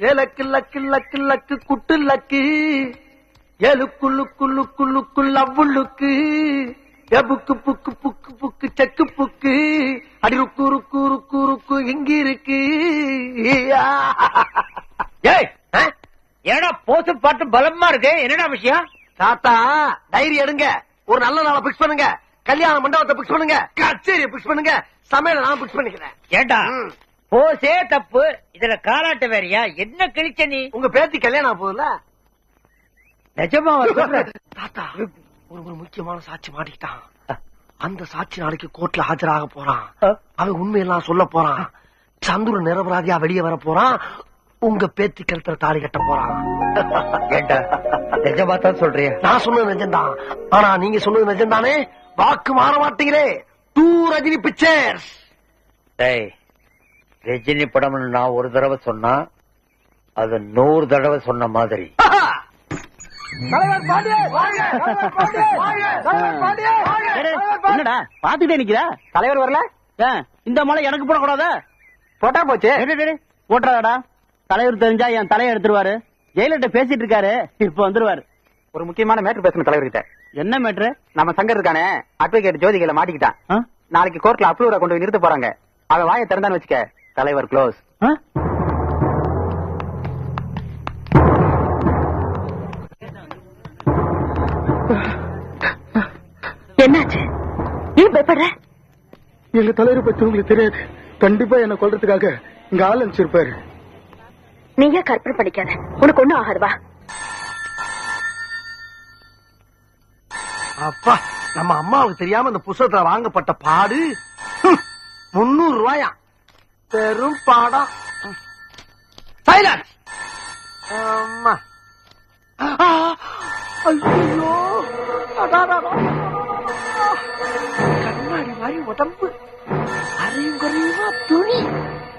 ஏலக்கு லக்கு லக்கு லக்கு குட்டு லக்கு ஏலுக்கு லுக்கு லுக்கு லுக்கு லவ்வுள்ளுக்கு எபுக்கு புக்கு புக்கு புக்கு செக்கு புக்கு அடி ருக்கு ருக்கு ருக்கு ருக்கு இங்க இருக்கு? என்னடா போத்து பாட்டு பலமா இருக்கு? என்னடா விஷயம்? தாத்தா டைரி எடுங்க. ஒரு நல்ல நாளை பிக்ஸ் பண்ணுங்க. கல்யாண மண்டபத்தை பிக்ஸ் பண்ணுங்க. கச்சேரியை பிக்ஸ் பண்ணுங்க. சமையல நான் பிக்ஸ் பண்ணிக்கிறேன். ஏண்டா. போசே தப்பு. இதுல காலாட்ட வேறயா? என்ன கிழிச்ச நீ? உங்க பேத்தி கல்யாணம் ஆக போகுதுல நிஜமா தாத்தா ஒரு ஒரு முக்கியமான சாட்சி மாட்டிக்கிட்டான். அந்த சாட்சி நாளைக்கு கோர்ட்ல ஆஜராக போறான். அவன் உண்மையெல்லாம் சொல்ல போறான். சந்துரு நிரபராதியா வெளியே வர போறான். உங்க பேத்தி கழுத்துல தாலி கட்ட போறான். ஏண்டா? நிஜமா தான் சொல்றியா? நான் சொன்னது நிஜம்தான். ஆனா நீங்க சொன்னது நிஜம்தானே? வாக்கு மாற மாட்டீங்களே. To Rajini Pictures. டேய் ரஜினி படம்னு நான் ஒரு தடவை சொன்னா அது நூறு தடவை சொன்ன மாதிரி. என்னடா பாத்துட்டே நிக்கிற? தலைவர் வரல? இந்த மலை எனக்கு போடக்கூடாதா? போட்டா போச்சு. போட்டுறாடா தலைவர் தெரிஞ்சா என் தலையை எடுத்துருவாரு. ஜெயலலிதா பேசிட்டு இருக்காரு. இப்ப வந்துருவாரு. ஒரு முக்கியமான மேட்டர் பேசணும் தலைவர்கிட்ட. என்ன மேட்ரு நம்ம சங்கர் இருக்கானே அட்வொகேட் ஜோதிகளை மாட்டிக்கிட்டான். நாளைக்கு கோர்ட்ல அப்ரூவரை கொண்டு போய் நிறுத்த போறாங்க. அவன் வாயை திறந்தான்னு வச்சுக்க. தலைவர் க்ளோஸ். என்னாச்சு? ஏன் பயப்படுற? எங்க தலைவர் பத்தி உங்களுக்கு தெரியாது. கண்டிப்பா என்ன கொல்றதுக்காக இங்க ஆள் அனுப்பிச்சிருப்பாரு. நீங்க கற்பனை பண்ணிக்காத. உனக்கு ஒண்ணும் ஆகாது வா. அப்பா நம்ம அம்மாவுக்கு தெரியாம இந்த புஸ்தகத்துல வாங்கப்பட்ட பாடு முன்னூறு ரூபாயா? பெரும் பாடம். சைலன்ஸ் அம்மா. ஆ, ஐயோ. கண்ணாடி மாதிரி உடம்பு. அரையும் குறையுமா? துணி.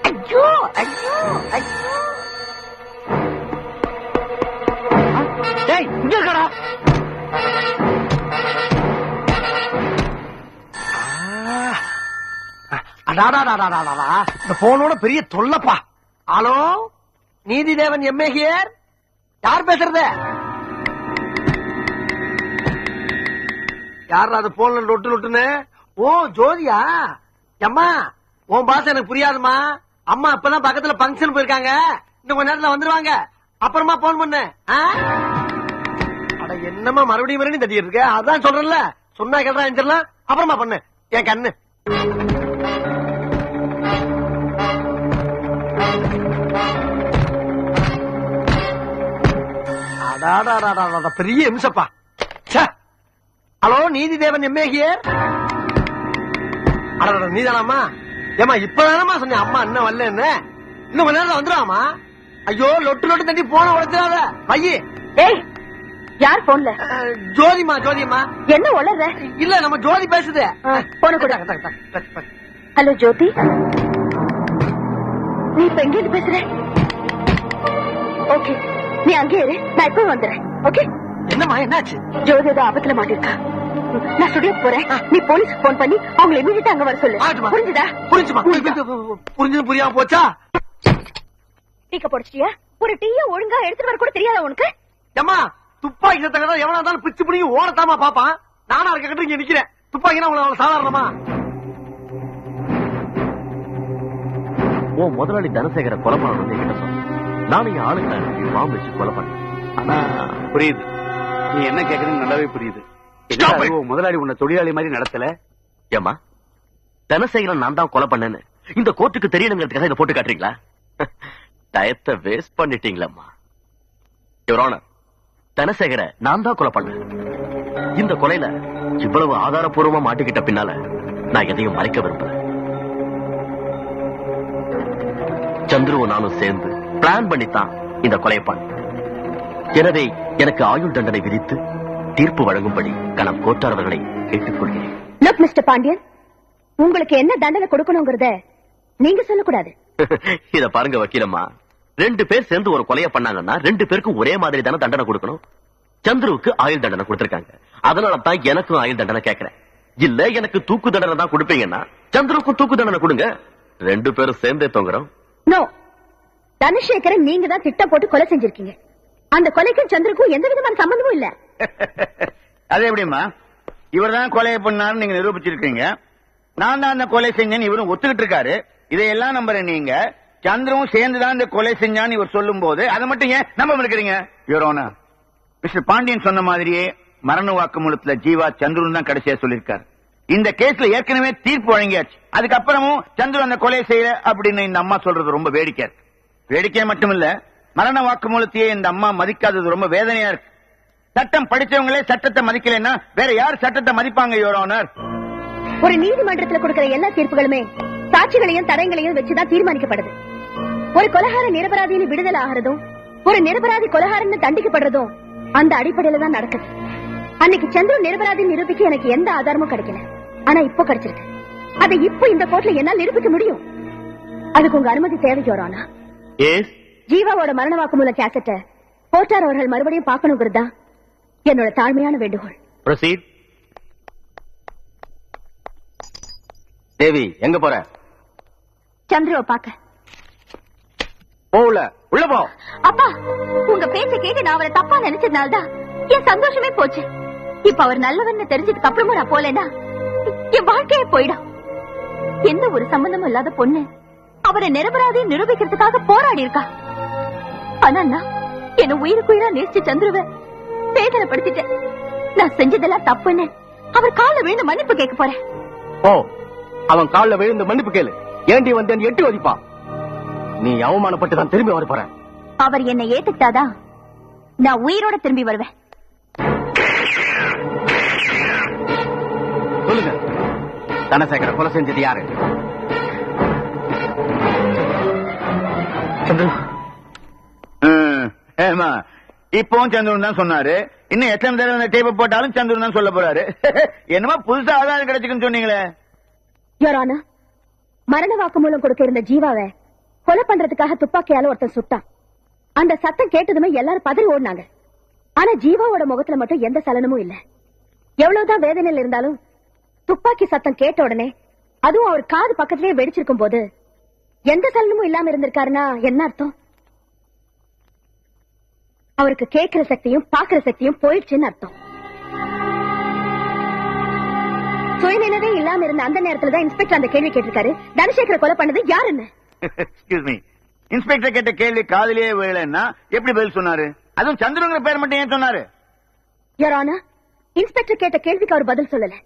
ஐயோ ஐயோ ஐயோ. டேய் இங்க இந்த போனோட பெரிய தொல்லப்பா. ஹலோ? நீதிதேவன் எம்ஏ ஹியர் யார் பேசுறது? யார் அது போன்ல லொட்டு லொட்டுன்னு? ஓ ஜோதியா? அம்மா உன் பாச எனக்கு புரியாதுமா அம்மா அப்பதான் பக்கத்துல பங்கன் போயிருக்காங்க. இன்னும் கொஞ்ச நேரத்துல வந்துருவாங்க. அப்புறமா போன் பண்ணு. அட என்னம்மா மறுபடியும் மறுபடியும் தட்டிட்டு இருக்க? அதான் சொல்றேன்ல. சொன்னா கேட்டா எஞ்சிடலாம் அப்புறமா பண்ணு. என் கண்ணு. அடாடாடாடாடா, பெரிய இம்சப்பா. ஹலோ நீதிதேவன் எம்ஏ ஹியர் அடடா நீதானாமா ஏமா இப்பதானமா சொன்னேன் அம்மா இன்னும் வரலன்னு. இன்னும் கொஞ்ச நேரம் வந்துருவாமா ஐயோ லொட்டு லொட்டு தட்டி போன உடைச்சாத பையி. ஏய் யார் போன்ல? ஜோதிமா ஜோதிமா என்ன உளற இல்ல நம்ம ஜோதி பேசுது. போன கூட. ஹலோ ஜோதி. நீ இப்ப எங்க இருந்து பேசுற? ஓகே. நீ அங்கே இரு. நான் இப்ப வந்துடுறேன் ஓகே என்னம்மா என்னாச்சு? ஜோதி ஏதோ ஆபத்துல மாட்டிருக்கா. நான் ஸ்டுடியோ போறேன். நீ போலீஸ்க்கு போன் பண்ணி அவங்களை இமீடியட்டா அங்க வர சொல்லு. புரிஞ்சுதா? புரிஞ்சுமா? புரிஞ்சது? புரியாம போச்சா? டீக்க போடிச்சிட்டியா? ஒரு டீய ஒழுங்கா எடுத்துட்டு வர கூட தெரியாதா உனக்கு? ஏமா துப்பாக்கி சத்தங்க எவனா இருந்தாலும் பிச்சு பிடிங்கி ஓடத்தாமா பாப்பான். நானா இருக்க கட்டு இங்க நிக்கிறேன். துப்பாக்கினா அவ்வளவு சாதாரணமா? உன் முதலாளி தனசேகர கொலை பண்ணணும் நானும் என் அனுப்பி பாம்பு வச்சு கொலை பண்ணேன் ஆனா புரியுது. நீ என்ன கேக்குறேன்னு நல்லாவே புரியுது. முதலாளி உன்னை தொழிலாளி மாதிரி நடத்தல? ஏமா தனசேகரன் நான் தான் கொலை பண்ணேன்னு. இந்த கோர்ட்டுக்கு தெரியணுங்கிறதுக்காக இதை போட்டு காட்டுறீங்களா? டயத்தை வேஸ்ட் பண்ணிட்டீங்களம்மா. யுவர் தனசேகர நான் தான் கொலை பண்ணேன். இந்த கொலையில இவ்வளவு ஆதாரப்பூர்வமா மாட்டிக்கிட்ட பின்னால நான் எதையும் மறைக்க விரும்பல. சந்துருவும் நானும் சேர்ந்து பிளான் பண்ணித்தான் இந்த பண்ணேன் எனவே எனக்கு ஆயுள் தண்டனை விதித்து தீர்ப்பு வழங்கும்படி கணம் கோட்டாளர்களை கேட்டுக்கொள்கிறேன். லுக் மிஸ்டர் பாண்டியன் உங்களுக்கு என்ன தண்டனை கொடுக்கணுங்கிறத நீங்க சொல்லக்கூடாது. இத பாருங்க வக்கீலம்மா. ரெண்டு பேர் சேர்ந்து ஒரு கொலையை பண்ணாங்கன்னா ரெண்டு பேருக்கும் ஒரே மாதிரி தானே தண்டனை கொடுக்கணும்? சந்துருவுக்கு ஆயுள் தண்டனை கொடுத்திருக்காங்க. அதனால தான் எனக்கும் ஆயுள் தண்டனை கேட்கிறேன். இல்ல எனக்கு தூக்கு தண்டனை தான் கொடுப்பீங்கன்னா சந்துருவுக்கும் தூக்கு தண்டனை கொடுங்க. ரெண்டு பேரும் சேர்ந்தே தொங்குறோம். நோ தனசேகரை நீங்க தான் திட்டம் போட்டு கொலை செஞ்சிருக்கீங்க. அந்த கொலைக்கும் சந்திரக்கும் எந்த விதமான சம்பந்தமும் இல்ல. அது எப்படிமா இவர் தான் கொலையை பண்ணாரு நீங்க நிரூபிச்சிருக்கீங்க. நான் தான் அந்த கொலை செஞ்சேன்னு இவரும் ஒத்துக்கிட்டு இருக்காரு. இதையெல்லாம் நம்புற நீங்க சந்திரவும் சேர்ந்து தான் இந்த கொலை செஞ்சான்னு இவர் சொல்லும் போது அதை மட்டும் ஏன் நம்ப இருக்கிறீங்க யுவரோனா மிஸ்டர் பாண்டியன் சொன்ன மாதிரியே மரண வாக்குமூலத்துல ஜீவா சந்திரன் தான் கடைசியா சொல்லியிருக்காரு. இந்த கேஸ்ல ஏற்கனவே தீர்ப்பு வழங்கியாச்சு. அதுக்கப்புறமும் சந்திரன் அந்த கொலை செய்யல அப்படின்னு இந்த அம்மா சொல்றது ரொம்ப வேடிக்கை இருக்கு. வேடிக்கை மட்டும் இல்ல மரண வாக்குமூலத்தையே இந்த அம்மா மதிக்காதது ரொம்ப வேதனையா இருக்கு. சட்டம் படிச்சவங்களே சட்டத்தை மதிக்கலைன்னா வேற யார் சட்டத்தை மதிப்பாங்க யோரோனர் ஒரு நீதிமன்றத்துல கொடுக்கிற எல்லா தீர்ப்புகளுமே சாட்சிகளையும் தடயங்களையும் வச்சுதான் தீர்மானிக்கப்படுது. ஒரு கொலகார நிரபராதின்னு விடுதலை ஆகிறதும் ஒரு நிரபராதி கொலகாரன்னு தண்டிக்கப்படுறதும் அந்த அடிப்படையில தான் நடக்குது. அன்னைக்கு சந்திரன் நிரபராதி நிரூபிக்க எனக்கு எந்த ஆதாரமும் கிடைக்கல. ஆனா இப்போ கிடைச்சிருக்கு. அதை இப்போ இந்த கோர்ட்ல என்னால நிரூபிக்க முடியும். அதுக்கு உங்க அனுமதி தேவைக்கு வரும் ஆனா ஜீவாவோட மரண வாக்குமூல கேசட்ட போட்டார் அவர்கள் மறுபடியும் பார்க்கணுங்கிறது? தான் என்னோட தாழ்மையான வேண்டுகோள். ப்ரொசீட் தேவி எங்க போற? சந்திரவை பார்க்க. போல. உள்ள போ. அப்பா உங்க பேச்ச கேட்டு நான் அவரை தப்பா நினைச்சதுனாலதான் என் சந்தோஷமே போச்சு. இப்ப அவர் நல்லவன்னு தெரிஞ்சதுக்கு அப்புறமும் நான் போலேன்னா என் வாழ்க்கையே போயிடும். எந்த ஒரு சம்பந்தமும் இல்லாத பொண்ணு அவரை நிரபராதி நிரூபிக்கிறதுக்காக போராடி இருக்கா ஆனா என்ன உயிருக்குயிரா நேசிச்ச சந்துருவ வேதனைப்படுத்திட்டேன். நான் செஞ்சதெல்லாம் தப்புன்னு அவர் கால விழுந்து மன்னிப்பு கேட்க போறேன். ஓ அவன் கால்ல விழுந்து மன்னிப்பு கேளு. ஏண்டி வந்து எட்டி வதிப்பான் நீ அவமானப்பட்டு தான் திரும்பி வர போற. அவர் என்னை ஏத்துக்கிட்டாதான் நான் உயிரோட திரும்பி வருவேன். சொல்லுங்க. தனசேகர கொலை செஞ்சது யாரு? ம், ஏம்மா இப்பவும் சந்திரன் தான் சொன்னாரு. இன்னும் எத்தனை தடவை இந்த டேப்பை போட்டாலும் சந்திரன் தான் சொல்ல போறாரு. என்னமா புதுசா ஆதாரம் கிடைச்சுக்குன்னு சொன்னீங்களே. யோரானா மரண வாக்குமூலம் கொடுக்க இருந்த ஜீவாவை கொலை பண்றதுக்காக துப்பாக்கியால ஒருத்தன் சுட்டான். அந்த சத்தம் கேட்டதுமே எல்லாரும் பதறி ஓடினாங்க. ஆனா ஜீவாவோட முகத்துல மட்டும் எந்த சலனமும் இல்ல. எவ்வளவுதான் வேதனையில இருந்தாலும் துப்பாக்கி சத்தம் கேட்ட உடனே அதுவும் அவர் காது பக்கத்திலேயே வெடிச்சிருக்கும் போது எந்த சலனமும் இல்லாம இருந்திருக்காருன்னா என்ன அர்த்தம்? அவருக்கு கேட்கிற சக்தியும் பாக்குற சக்தியும் போயிடுச்சுன்னு அர்த்தம். சுயநினைவே இல்லாம இருந்த அந்த நேரத்துல தான் இன்ஸ்பெக்டர் அந்த கேள்வி கேட்டிருக்காரு. தனசேகர கொலை பண்ணது யாருன்னு இன்ஸ்பெக்டர் கேட்ட கேள்வி காதலியே விழலைன்னா எப்படி பதில் சொன்னாரு? அதுவும் சந்திரங்கிற பேர் மட்டும் ஏன் சொன்னாரு? யரானா இன்ஸ்பெக்டர் கேட்ட கேள்விக்கு அவர் பதில் சொல்லல.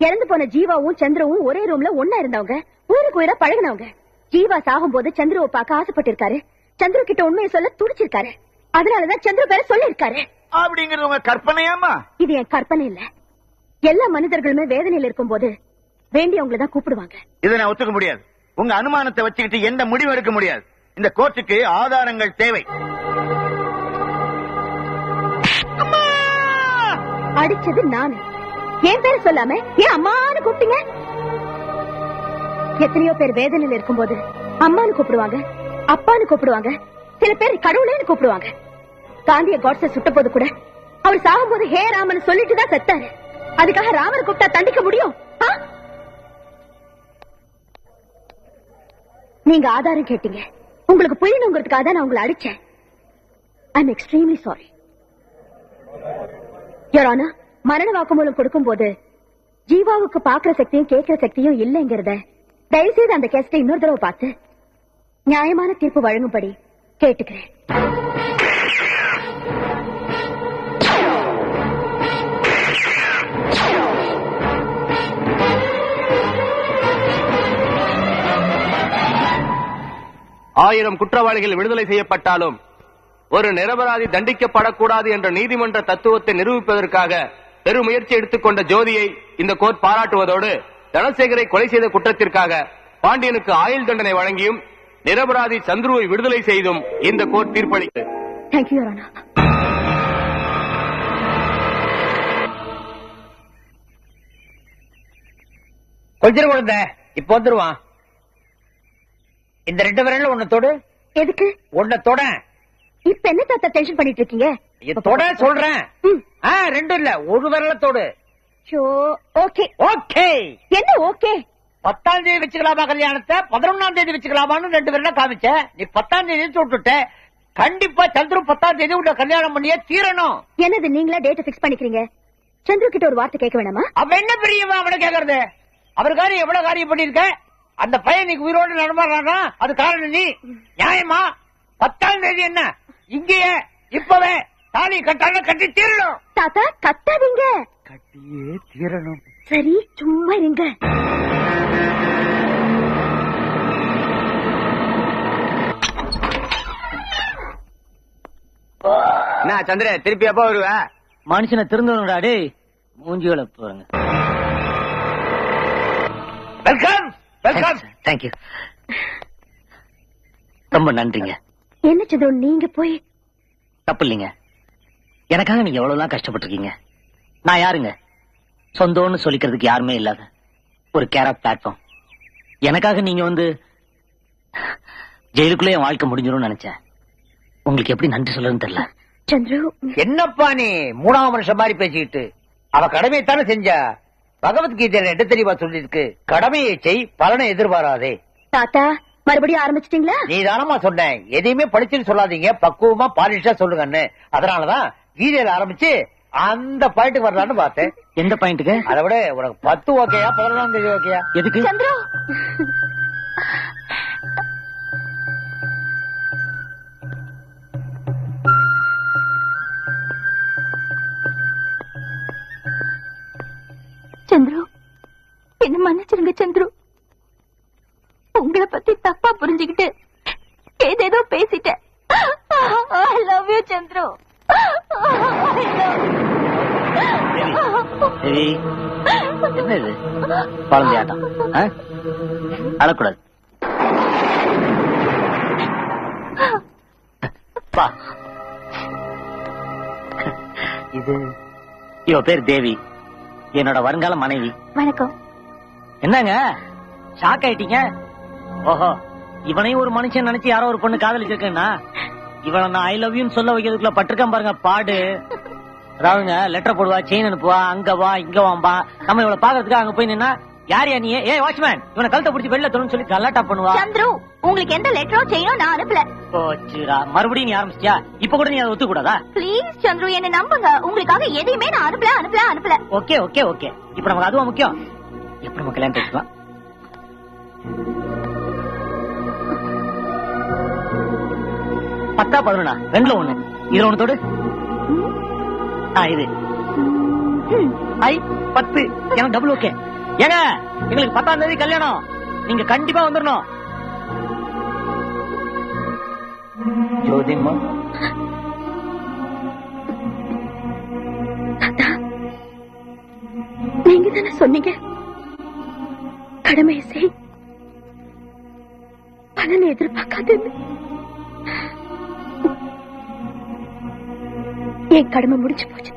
இறந்து போன ஜீவாவும் சந்திரவும் ஒரே ரூம்ல ஒன்னா இருந்தவங்க. ஊருக்கு உயிரா பழகுனவங்க. ஜீவா சாகும் போது சந்திரவை பார்க்க ஆசைப்பட்டிருக்காரு. சந்திர கிட்ட உண்மையை சொல்ல துடிச்சிருக்காரு. அதனாலதான் சந்திர பேரை சொல்லிருக்காரு அப்படிங்கிறது உங்க கற்பனையாமா இது என் கற்பனை இல்ல. எல்லா மனிதர்களுமே வேதனையில இருக்கும் போது வேண்டியவங்களை தான் கூப்பிடுவாங்க. இதை நான் ஒத்துக்க முடியாது. உங்க அனுமானத்தை வச்சுக்கிட்டு எந்த முடிவும் எடுக்க முடியாது. இந்த கோர்ட்டுக்கு ஆதாரங்கள் தேவை. அடிச்சது நானு. என் பேரை சொல்லாம ஏன் அம்மான்னு கூப்பிட்டீங்க? எத்தனையோ பேர் வேதனையில இருக்கும்போது அம்மான்னு கூப்பிடுவாங்க அப்பான்னு கூப்பிடுவாங்க சில பேர் கடவுளேன்னு கூப்பிடுவாங்க. காந்திய காட்ஸ சுட்ட போது கூட அவர் சாகும்போது ஹே ராமன் சொல்லிட்டு தான் செத்தாரு. அதுக்காக ராமர் கூப்பிட்டா தண்டிக்க முடியும்? நீங்க ஆதாரம் கேட்டீங்க. உங்களுக்கு புரியணுங்கிறதுக்காக தான் நான் உங்களை அடிச்சேன். ஐம் எக்ஸ்ட்ரீம்லி சாரி யோரானா மரண வாக்குமூலம் கொடுக்கும் போது ஜீவாவுக்கு பாக்குற சக்தியும் கேட்கிற சக்தியும் இல்லைங்கிறத தயவு செய்து அந்த கேஸ்டை இன்னொரு தடவை பார்த்து நியாயமான தீர்ப்பு வழங்கும்படி கேட்டுக்கிறேன். ஆயிரம் குற்றவாளிகள் விடுதலை செய்யப்பட்டாலும் ஒரு நிரபராதி தண்டிக்கப்படக்கூடாது என்ற நீதிமன்ற தத்துவத்தை நிரூபிப்பதற்காக பெருமுயற்சி எடுத்துக்கொண்ட ஜோதியை இந்த கோர்ட் பாராட்டுவதோடு தனசேகரை கொலை செய்த குற்றத்திற்காக பாண்டியனுக்கு ஆயுள் தண்டனை வழங்கியும் நிரபராதி சந்துருவை விடுதலை செய்தும் இந்த கோர்ட் தீர்ப்பளித்தது. கொஞ்சம் குழந்தை இப்ப வந்துருவான். இந்த ரெண்டு விரல்ல ஒண்ணு தொடு. எதுக்கு? ஒண்ணு தொட. இப்ப என்ன தாத்தா டென்ஷன் பண்ணிட்டு இருக்கீங்க? இது தொட சொல்றேன். ரெண்டும் இல்ல ஒரு விரல தொடு. ஓகே. ஓகே. என்ன ஓகே? பத்தாம் தேதி வச்சுக்கலாமா கல்யாணத்தை? பதினொன்னாம் தேதி வச்சுக்கலாமான்னு ரெண்டு பேரும் காமிச்ச. நீ பத்தாம் தேதி விட்டுட்ட. கண்டிப்பா சந்துரு பத்தாம் தேதி உள்ள கல்யாணம் பண்ணியே தீரணும். என்னது நீங்களா டேட் பிக்ஸ் பண்ணிக்கிறீங்க? சந்திர கிட்ட ஒரு வார்த்தை கேட்க வேணாமா? அவன் என்ன பெரியவன் அவனை கேக்குறது? அவர் காரியம் எவ்வளவு காரியம் பண்ணிருக்க அந்த பையன் நீ உயிரோடு நடமாடுறானா? அது காரணம் நீ. நியாயமா? பத்தாம் தேதி என்ன? இங்கேயே இப்பவே தாலி கட்டால கட்டி தீரணும். தாத்தா கத்தாதீங்க கட்டியே தீரணும். சரி சும்மா இருங்க. என்ன சந்திர திருப்பி எப்போ வருவ? மனுஷனை திருந்தணும்டா டேய். மூஞ்சிகளை போறங்க வெல்கம்! வெல்கம்! தேங்க்யூ ரொம்ப நன்றிங்க. என்ன சந்திர நீங்க போய் தப்பு இல்லைங்க. எனக்காக நீங்க எவ்வளவுலாம் கஷ்டப்பட்டிருக்கீங்க? நான் யாருங்க? சொந்தம்னு சொல்லிக்கிறதுக்கு யாருமே இல்லாத ஒரு கேரா பிளாட்ஃபார்ம் எனக்காக நீங்க வந்து ஜெயிலுக்குள்ளே என் வாழ்க்கை முடிஞ்சிரும்னு நினைச்சேன். உங்களுக்கு எப்படி நன்றி சொல்றதுன்னு தெரியல. சந்துரு. என்னப்பா நீ மூணாவது மனுஷன் மாதிரி பேசிக்கிட்டு? அவ கடமையை தானே செஞ்சா? பகவத்கீதையில என்ன தெரியுமா சொல்லிருக்கு கடமையை செய் பலனை எதிர்பாராதே. தாத்தா மறுபடியும் ஆரம்பிச்சிட்டீங்களா? நீ தானமா சொன்ன. எதையுமே படிச்சுன்னு சொல்லாதீங்க. பக்குவமா பாலிஷா சொல்லுங்கன்னு. அதனாலதான் கீதையில ஆரம்பிச்சு அந்த பாயிண்ட்டுக்கு வரலான்னு பார்த்தேன். எந்த பாயிண்ட்டுக்கு அதை விட உனக்கு பத்து ஓகேயா பதினொன்றாம் தேதி ஓகேயா? எதுக்கு? சந்துரு! சந்துரு என்ன மன்னிச்சிருங்க சந்துரு. உங்களை பத்தி தப்பா புரிஞ்சுக்கிட்டு ஏதேதோ பேசிட்டேன். I love you Chandru. சரி என்ன இது குழந்தையாட்டம்? அழக்கூடாது. இது இவ பேர் தேவி என்னோட வருங்கால மனைவி வணக்கம் என்னங்க ஷாக் ஆயிட்டீங்க ஓஹோ இவனையும் ஒரு மனுஷன் நினைச்சு யாரோ ஒரு பொண்ணு காதலிச்சிருக்கேன்னா இவனை நான் ஐ லவ் யூன்னு சொல்ல வைக்கிறதுக்குள்ள பட்டிருக்கேன் பாருங்க பாடு. அதாவதுங்க லெட்டர் போடுவா செயின் அனுப்புவா அங்க வா இங்க வாம்பா நம்ம இவளை பாக்குறதுக்கு அங்க போய் நின்னா யார் யா நீ? ஏ வாட்ச்மேன் இவனை கழுத்தை பிடிச்சி வெளில தரணும்னு சொல்லி கல்லாட்டா பண்ணுவா. சந்துரு உங்களுக்கு எந்த லெட்டரோ செய்யணும் நான் அனுப்பல. போச்சுடா மறுபடியும் நீ ஆரம்பிச்சியா இப்ப கூட நீ அதை ஒத்துக்க கூடாதா ப்ளீஸ் சந்துரு என்ன நம்புங்க. உங்களுக்காக எதையுமே நான் அனுப்பல அனுப்பல அனுப்பல. Okay okay okay. இப்ப நமக்கு அதுவா முக்கியம்? எப்ப நம்ம கல்யாணம் பேசலாம் பத்தா பதினொன்னா? ரெண்டுல ஒண்ணு. இதுல ஒண்ணு தொடு. இது. ஐ பத்து. எனக்கு டபுள் ஓகே ஏங்க எங்களுக்கு பத்தாம் தேதி கல்யாணம். நீங்க கண்டிப்பா வந்துடணும் ஜோதிமா நீங்க தானே சொன்னீங்க? கடமை செய். பலனை எதிர்பார்க்காதுன்னு. என் கடமை முடிச்சு போச்சு.